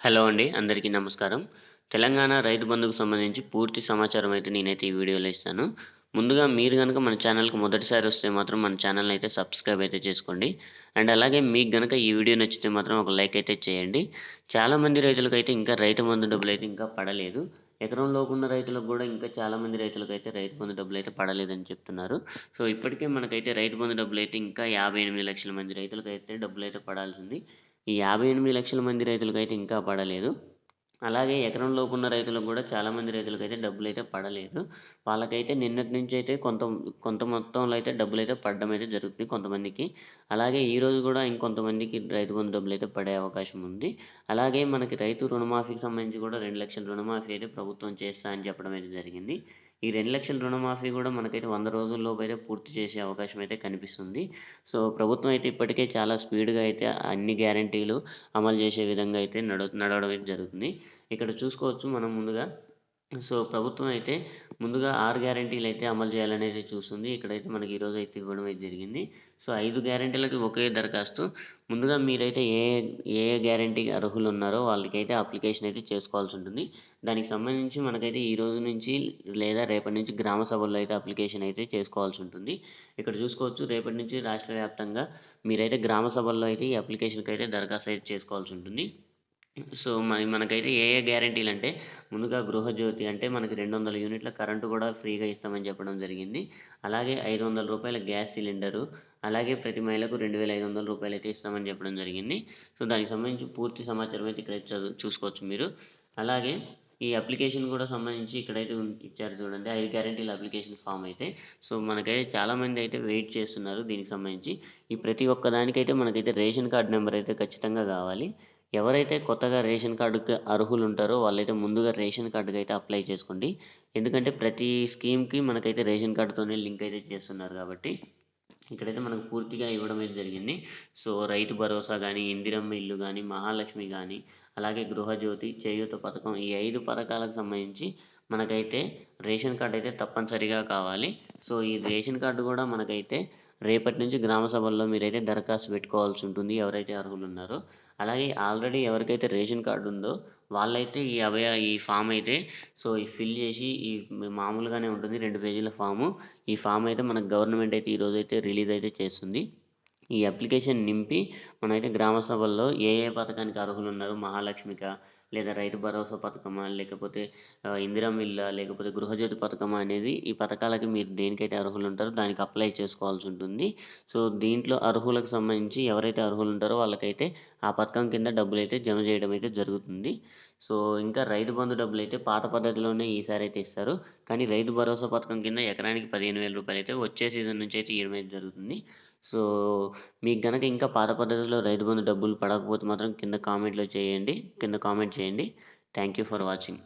Hello అండి అందరికీ నమస్కారం. తెలంగాణ రైతు బంధుకు సంబంధించి పూర్తి సమాచారం అయితే నేనైతే ఈ వీడియోలో ఇస్తాను. ముందుగా మీరు కనుక మన ఛానల్కి మొదటిసారి వస్తే మాత్రం మన ఛానల్ని అయితే సబ్స్క్రైబ్ అయితే చేసుకోండి. అండ్ అలాగే మీకు కనుక ఈ వీడియో నచ్చితే మాత్రం ఒక లైక్ అయితే చేయండి. చాలామంది రైతులకు అయితే ఇంకా రైతు బంధు డబ్బులు అయితే ఇంకా పడలేదు. ఎకరం లోపున్న రైతులకు కూడా ఇంకా చాలామంది రైతులకు అయితే రైతు బంధు డబ్బులు అయితే పడలేదని చెప్తున్నారు. సో ఇప్పటికే మనకైతే రైతు బంధు డబ్బులు అయితే ఇంకా యాభై ఎనిమిది లక్షల మంది రైతులకు అయితే డబ్బులు అయితే పడాల్సింది. ఈ యాభై ఎనిమిది లక్షల మంది రైతులకు అయితే ఇంకా పడలేదు. అలాగే ఎకరం లోపు ఉన్న రైతులకు కూడా చాలామంది రైతులకు అయితే డబ్బులు అయితే పడలేదు. వాళ్ళకైతే నిన్నటి నుంచి అయితే కొంత కొంత మొత్తంలో అయితే డబ్బులు అయితే పడడం అయితే జరుగుతుంది కొంతమందికి. అలాగే ఈ రోజు కూడా ఇంకొంతమందికి రైతు బంధు డబ్బులు అయితే పడే అవకాశం ఉంది. అలాగే మనకి రైతు రుణమాఫీకి సంబంధించి కూడా రెండు లక్షల రుణమాఫీ అయితే ప్రభుత్వం చేస్తా అని చెప్పడం అయితే జరిగింది. ఈ రెండు లక్షల రుణమాఫీ కూడా మనకైతే వంద రోజుల్లోపు అయితే పూర్తి చేసే అవకాశం అయితే కనిపిస్తుంది. సో ప్రభుత్వం అయితే ఇప్పటికే చాలా స్పీడ్గా అయితే అన్ని గ్యారంటీలు అమలు చేసే విధంగా అయితే నడ నడవడం అయితే జరుగుతుంది. ఇక్కడ చూసుకోవచ్చు మనం ముందుగా సో ప్రభుత్వం అయితే ముందుగా ఆరు గ్యారంటీలు అయితే అమలు చేయాలనేది చూస్తుంది. ఇక్కడైతే మనకి ఈరోజు అయితే ఇవ్వడం అయితే జరిగింది. సో ఐదు గ్యారంటీలకి ఒకే దరఖాస్తు. ముందుగా మీరైతే ఏ ఏ గ్యారంటీకి అర్హులు ఉన్నారో వాళ్ళకైతే అప్లికేషన్ అయితే చేసుకోవాల్సి ఉంటుంది. దానికి సంబంధించి మనకైతే ఈ రోజు నుంచి లేదా రేపటి నుంచి గ్రామ సభల్లో అయితే అప్లికేషన్ అయితే చేసుకోవాల్సి ఉంటుంది. ఇక్కడ చూసుకోవచ్చు రేపటి నుంచి రాష్ట్ర వ్యాప్తంగా మీరైతే గ్రామ సభల్లో అయితే ఈ అప్లికేషన్కి అయితే దరఖాస్తు అయితే చేసుకోవాల్సి ఉంటుంది. సో మరి మనకైతే ఏ ఏ గ్యారంటీలు అంటే ముందుగా గృహజ్యోతి అంటే మనకి రెండు వందల యూనిట్ల కరెంటు కూడా ఫ్రీగా ఇస్తామని చెప్పడం జరిగింది. అలాగే ఐదు వందల రూపాయల గ్యాస్ సిలిండరు అలాగే ప్రతి మహిళకు రెండు వేల ఐదు వందల రూపాయలు అయితే ఇస్తామని చెప్పడం జరిగింది. సో దానికి సంబంధించి పూర్తి సమాచారం అయితే ఇక్కడ చదువు చూసుకోవచ్చు మీరు. అలాగే ఈ అప్లికేషన్ కూడా సంబంధించి ఇక్కడైతే ఇచ్చారు చూడండి ఐదు గ్యారంటీల అప్లికేషన్ ఫామ్ అయితే. సో మనకైతే చాలామంది అయితే వెయిట్ చేస్తున్నారు దీనికి సంబంధించి. ఈ ప్రతి ఒక్క దానికైతే మనకైతే రేషన్ కార్డ్ నెంబర్ అయితే ఖచ్చితంగా కావాలి. ఎవరైతే కొత్తగా రేషన్ కార్డుకి అర్హులు ఉంటారో వాళ్ళైతే ముందుగా రేషన్ కార్డుకి అయితే అప్లై చేసుకోండి. ఎందుకంటే ప్రతి స్కీమ్కి మనకైతే రేషన్ కార్డుతోనే లింక్ అయితే చేస్తున్నారు కాబట్టి ఇక్కడైతే మనకు పూర్తిగా ఇవ్వడం అయితే జరిగింది. సో రైతు భరోసా కానీ ఇందిరమ్మ ఇల్లు కానీ మహాలక్ష్మి కానీ అలాగే గృహజ్యోతి చేయూత పథకం ఈ ఐదు పథకాలకు సంబంధించి మనకైతే రేషన్ కార్డు అయితే తప్పనిసరిగా కావాలి. సో ఈ రేషన్ కార్డు కూడా మనకైతే రేపటి నుంచి గ్రామ సభల్లో మీరైతే దరఖాస్తు పెట్టుకోవాల్సి ఉంటుంది. ఎవరైతే అర్హులు ఉన్నారో అలాగే ఆల్రెడీ ఎవరికైతే రేషన్ కార్డు ఉందో వాళ్ళైతే ఈ అభయ ఈ ఫామ్ అయితే సో ఈ ఫిల్ చేసి ఈ మామూలుగానే ఉంటుంది. రెండు పేజీల ఫాము. ఈ ఫామ్ అయితే మనకు గవర్నమెంట్ అయితే ఈరోజు అయితే రిలీజ్ అయితే చేస్తుంది. ఈ అప్లికేషన్ నింపి మనమైతే గ్రామ సభల్లో ఏ ఏ పథకానికి అర్హులు ఉన్నారు మహాలక్ష్మిక లేదా రైతు భరోసా పథకమా లేకపోతే ఇందిరం ఇల్లా లేకపోతే గృహజ్యోతి పథకమా అనేది ఈ పథకాలకి మీరు దేనికైతే అర్హులు ఉంటారో దానికి అప్లై చేసుకోవాల్సి ఉంటుంది. సో దీంట్లో అర్హులకు సంబంధించి ఎవరైతే అర్హులు ఉంటారో వాళ్ళకైతే ఆ పథకం కింద డబ్బులు అయితే జమ చేయడం అయితే జరుగుతుంది. సో ఇంకా రైతు బంధు డబ్బులు అయితే పాత పద్ధతిలోనే ఈసారి అయితే ఇస్తారు. కానీ రైతు భరోసా పథకం కింద ఎకరానికి పదిహేను వేల రూపాయలు అయితే వచ్చే సీజన్ నుంచి అయితే ఇవ్వడం అయితే జరుగుతుంది. సో మీకు గనక ఇంకా పాత పద్ధతిలో రైతు బంధు డబ్బులు పడకపోతే మాత్రం కింద కామెంట్లో చేయండి కింద కామెంట్ చేయండి. Thank you for watching.